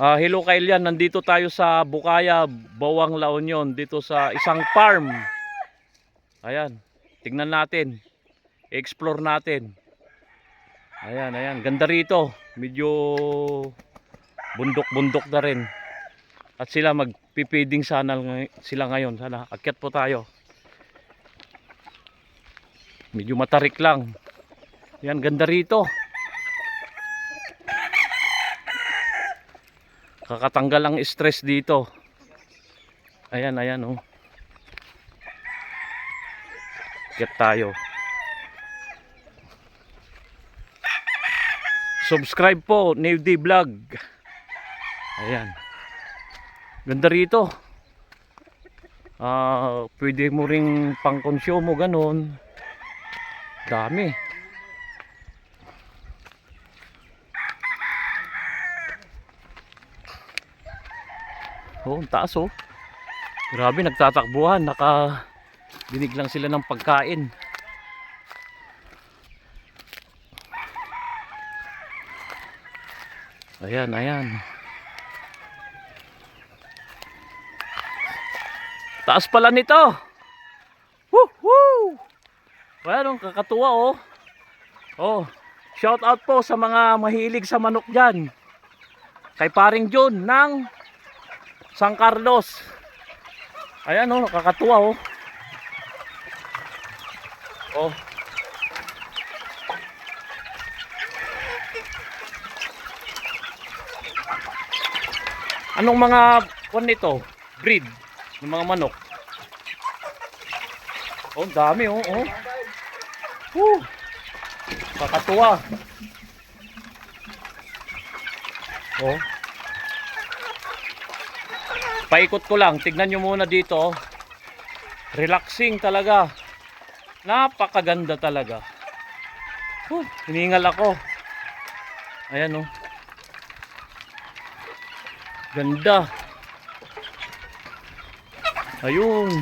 Ah, hello Kailian, nandito tayo sa Bukaya, Bawang La Union, dito sa isang farm. Ayan, tingnan natin. Explore natin. Ayan, ayan, ganda rito. Medyo bundok-bundok na rin. At sila magpipiding sana sila ngayon. Sana akyat po tayo. Medyo matarik lang. Yan, ganda rito. Kakatanggal ang stress dito. Ayan, ayan oh. Get tayo. Subscribe po, Nave Vlog. Ayan. Ganda rito. Ah, pwede mo ring pang-consume ganun. Dami. Oh, ang taas oh. Grabe, nagtatakbuhan. Naka dinig lang sila ng pagkain. Ayan, ayan. Taas pala nito. Woohoo! Well, kakatuwa oh. Oh, shout out po sa mga mahilig sa manok diyan. Kay paring John ng San Carlos. Ayan oh, nakakatuwa oh. Oh. Anong mga kwan nito? Breed ng mga manok. Oh, dami oh, oh. Woo! Kakatuwa. Oh. Paikot ko lang. Tignan nyo muna dito. oh. Relaxing talaga. Napakaganda talaga. Huh, hiningal ako. Ayan oh. Ganda. Ayun.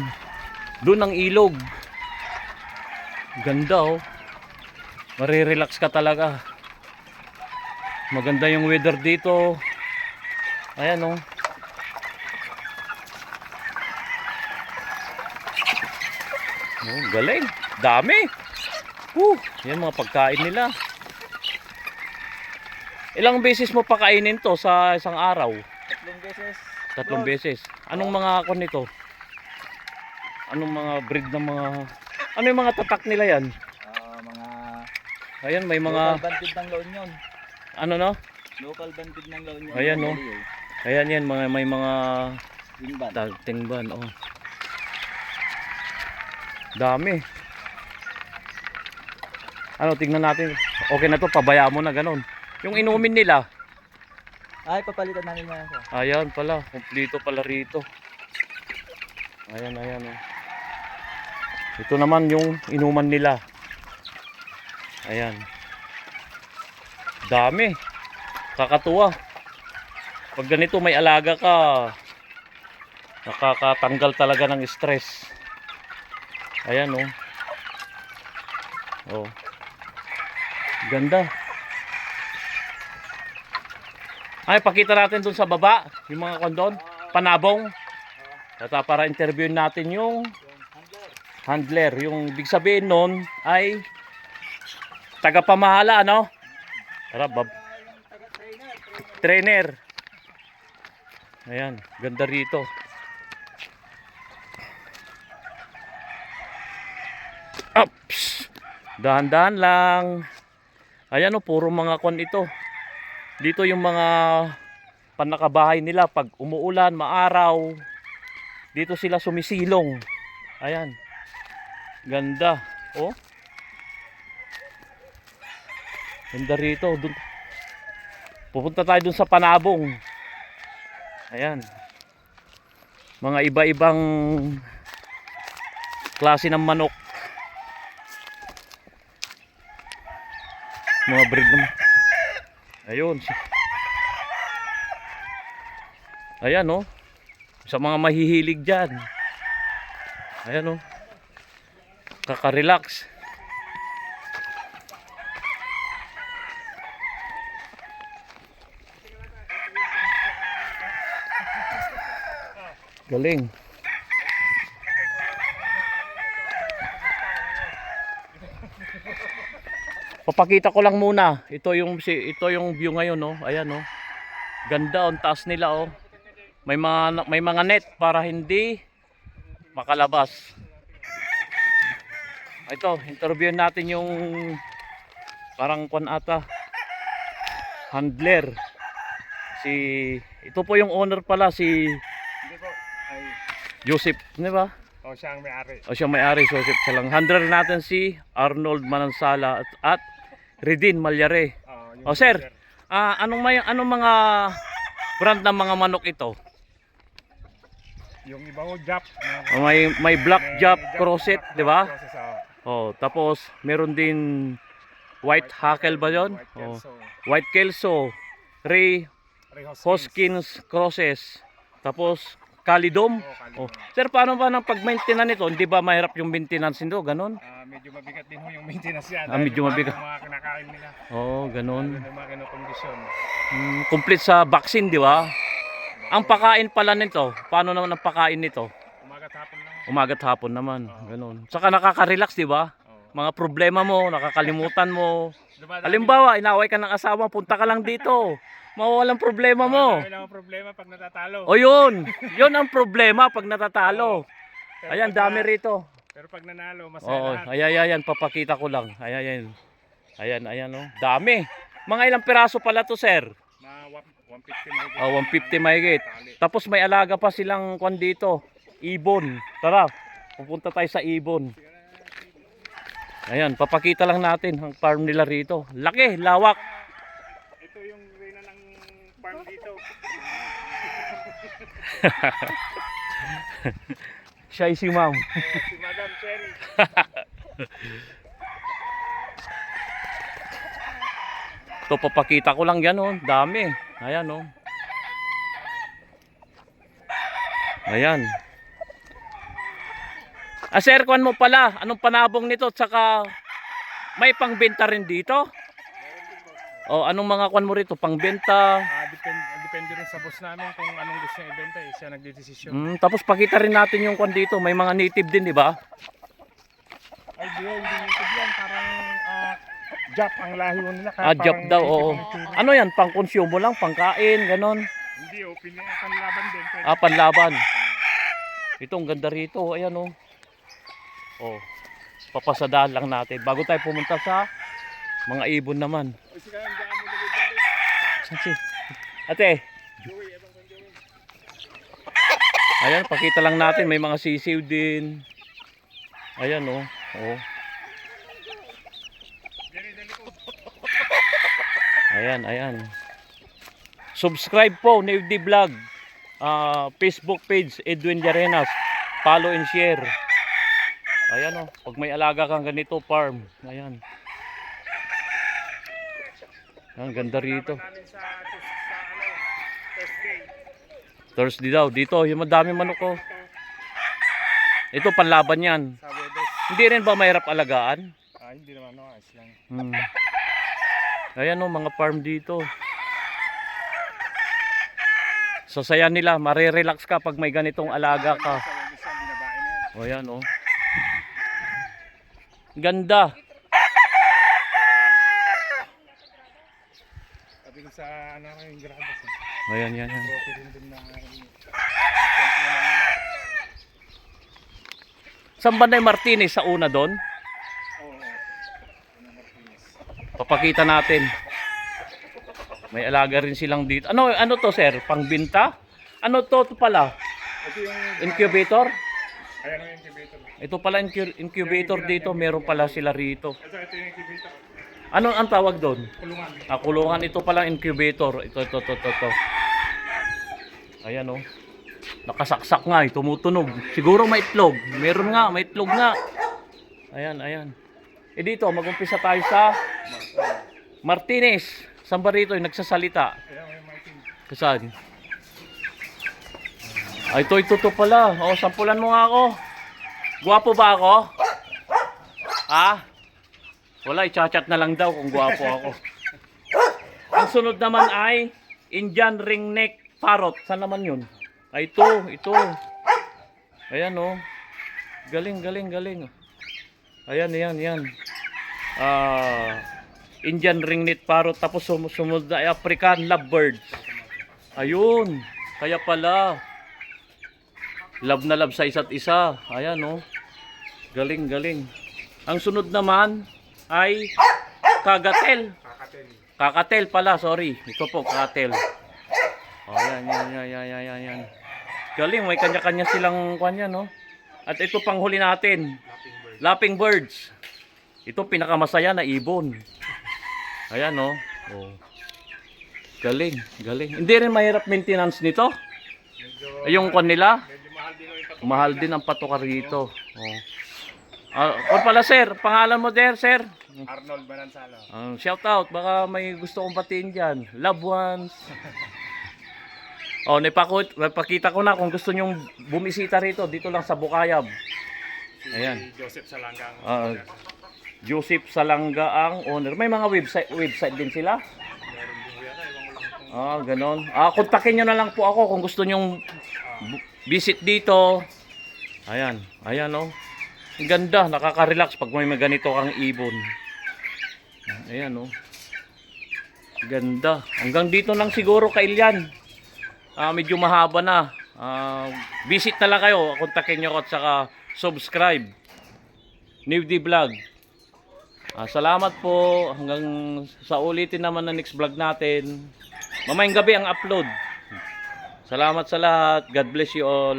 Doon ang ilog. Ganda oh. Marirelax ka talaga. Maganda yung weather dito. Ayan oh. Oh, galing. Dami. Woo, yan mga pagkain nila. Ilang beses mo pakainin to sa isang araw? Tatlong beses. Tatlong beses. Anong mga kon nito? Anong mga breed ng mga Ano yung mga tatak nila yan? Ah, mga Ayan, may local mga banded ng La Union. ano no? Local banded ng La Union. Ayan, no? Ayan yan, mga may mga Wing band. tingban, oh. Dami. Ano, tingnan natin. Okay na to, pabaya mo na ganun. Yung inumin nila, Ay, papalitan namin na siya. Ayan pala, kumplito pala rito. Ayan, ayan. Oh. Ito naman yung inuman nila. Ayan. Dami. Kakatuwa. Pag ganito may alaga ka, nakakatanggal talaga ng stress. Ayan oh. Oh. Ganda. Ay, pakita natin dun sa baba, yung mga kondon, panabong. At ah, para interviewin natin yung handler. Yung big sabihin nun ay tagapamahala, ano? Tara, bab. Trainer. Ayan, ganda rito. Ups! Dahan-dahan lang. Ayan o, puro mga kon ito. Dito yung mga panakabahay nila pag umuulan, maaraw. Dito sila sumisilong. Ayan. Ganda. Oh. Ganda rito. Dun. Pupunta tayo dun sa Panabong. Ayan. Mga iba-ibang klase ng manok. mga breed naman. Ayun. Ayan oh. Sa mga mahihilig dyan. Ayan oh. Kakarelax. Galing. Papakita ko lang muna. Ito yung si ito yung view ngayon, no. Ayan, no. Ganda ang taas nila, oh. May mga may mga net para hindi makalabas. Ito, interview natin yung parang kwan ata handler. Si ito po yung owner pala si Joseph, di ba? O siya ang may-ari. O siya may-ari, Joseph siya lang. Handler natin si Arnold Manansala at, at Redin Malyare. Oh, O sir, ah anong may anong mga brand ng mga manok ito? Yung iba ho, Jap. Oh, May may black jap crosset, di ba? Oh. Tapos meron din white hackle ba 'yon? White Oh, Kelso. white kelso, Ray Ray Hoskins. Hoskins crosses. Tapos Calidom. Oh. Oh. Sir, paano ba ng pag-maintenance nito? Hindi ba mahirap yung maintenance nito? Ganon? Ah, medyo mabigat din ho yung maintenance yan. Ah, medyo mabigat. Mga kinakain nila. Oo, oh, ganon. Yung mga kinokondisyon. Mm, complete sa vaccine, di ba? Ang pakain pala nito, paano naman ang pakain nito? Umaga hapon lang. Umagat hapon naman, ganun. Saka nakaka-relax, di ba? Oh. Mga problema mo, nakakalimutan mo. Halimbawa, inaway ka ng asawa, punta ka lang dito. Mawawalan problema mo. lang ang problema pag natatalo. O yun, yun ang problema pag natatalo. Pero Ayan, pag dami na- rito. Pero pag nanalo, masaya Oo, lahat. ayan, ayan, papakita ko lang. Ayan, ayan. Ayan, ayan, oh. Dami. Mga ilang piraso pala to, sir? Mga wap- 150 mahigit. Oh, 150 mahigit. Tali. Tapos may alaga pa silang kwan dito. Ibon. Tara, pupunta tayo sa ibon. Ayan, papakita lang natin ang farm nila rito. Laki, lawak. Ito yung reyna ng farm dito. Siya si ma'am. si Madam Cherry. Ito, papakita ko lang yan, oh. Dami. Ayan, oh. Ayan. Ah, sir, kwan mo pala. Anong panabong nito? Tsaka, may pangbenta rin dito? O, anong mga kwan mo rito? Pangbenta? Ah, depende, depende rin sa boss namin kung anong gusto niya ibenta eh. Siya nagdedesisyon. Mm, tapos pakita rin natin yung kwan dito. May mga native din, di ba? Ay, di, hindi nito yan. Parang ah, Jap ang lahi mo nila. kaya Ah, parang daw, native oo. ang itsura. Ano yan? Pang-consume laang, pangkain, ganon. Hindi, oh, ang panlaban din. Pwede. Ah, panlaban. Ito, ang ganda rito. Ayan, oh. Oh, papasadaan lang natin. Bago tayo pumunta sa mga ibon naman. Kasi kaya ang daan mo nabibili. Saan si? Ate. Ayan, pakita lang natin. May mga sisiw din. Ayan, oh. Oh. Ayan, ayan. Subscribe po, Navy Vlog. Ah, Facebook page, Edwin Llarenas. Follow and share. Ayan oh, pag may alaga kang ganito farm. Ayan. Ang ganda rito. Namin sa, sa, sa ano, Thursday. Daw, dito, yung madami manok ko. Ito panlaban yan. Hindi rin ba mahirap alagaan? Ah, hindi naman, no. Ayos lang. Hmm. Ayan oh, mga farm dito. So saya nila, marirelax ka pag may ganitong alaga ka. Webes yan. O oh. Ganda. Sabi ko sa, ano, yung gradas. Eh. Ayan, yan, yan. Na, Saan ba na yung Martinez sa una doon? Papakita natin. May alaga rin silang dito. Ano ano to sir? Pangbinta? Ano to, to pala? Incubator? ayan ang incubator. Ito pala incu- incubator dito. Meron pala sila rito. Ito, ito yung incubator. Ano ang tawag doon? Kulungan. Ah, kulungan ito pala incubator. Ito, ito, ito, ito, ito. Ayan oh. Nakasaksak nga, eh, tumutunog. Siguro may itlog. Meron nga, may itlog nga. Ayan, ayan. Eh dito, magumpisa tayo sa Martinez. Saan ba rito yung nagsasalita? Saan? Ay, ito, ito, ito pala. O, sampulan mo nga ako. Gwapo ba ako? Ha? Wala, i-chat na lang daw kung gwapo ako. Ang sunod naman ay Indian ringneck parrot. Saan naman yun? Ay, ito, ito. Ayan oh. Galing, galing, galing. Ayan, ayan, ayan. Ah, Indian ringnet parrot tapos sum- sumunod na ay African lovebirds. Ayun. Kaya pala. Love na love sa isa't isa. Ayan oh. Galing, galing. Ang sunod naman ay kagatel. Kakatel. Kakatel pala, sorry. Ito po, kakatel. Oh, yan, yan, yan, yan, yan, yan, yan. Galing, may kanya-kanya silang kanya, no? At ito pang huli natin, Lapping bird. lapping birds. Ito pinakamasaya na ibon. Ayan, no? Oh. Galing, galing. Hindi rin mahirap maintenance nito. Medyo, Ay, yung kwan nila, medyo mahal din ang patukar rito. Oh. Ah, kwan pala, sir. Pangalan mo there, sir? Arnold Banansalo. Um, shout out, baka may gusto kong batiin dyan. Loved ones. Oh, napakot, napakita ko na kung gusto nyong bumisita rito, dito lang sa Bukayab. Si Ayan. Joseph Salangang. Ah, Joseph Salanga ang owner. May mga website website din sila. Ah, ganon. Ah, kontakin nyo na lang po ako kung gusto nyong visit dito. Ayan, ayan oh. Ang ganda, nakaka-relax pag may ganito kang ibon. Ayan oh. Ganda. Hanggang dito lang siguro kailyan. Ah, medyo mahaba na. Ah, visit na lang kayo. Kontakin nyo ako at saka subscribe. D Vlog. Ah, salamat po. Hanggang sa ulitin naman na next vlog natin. Mamayang gabi ang upload. Salamat sa lahat. God bless you all.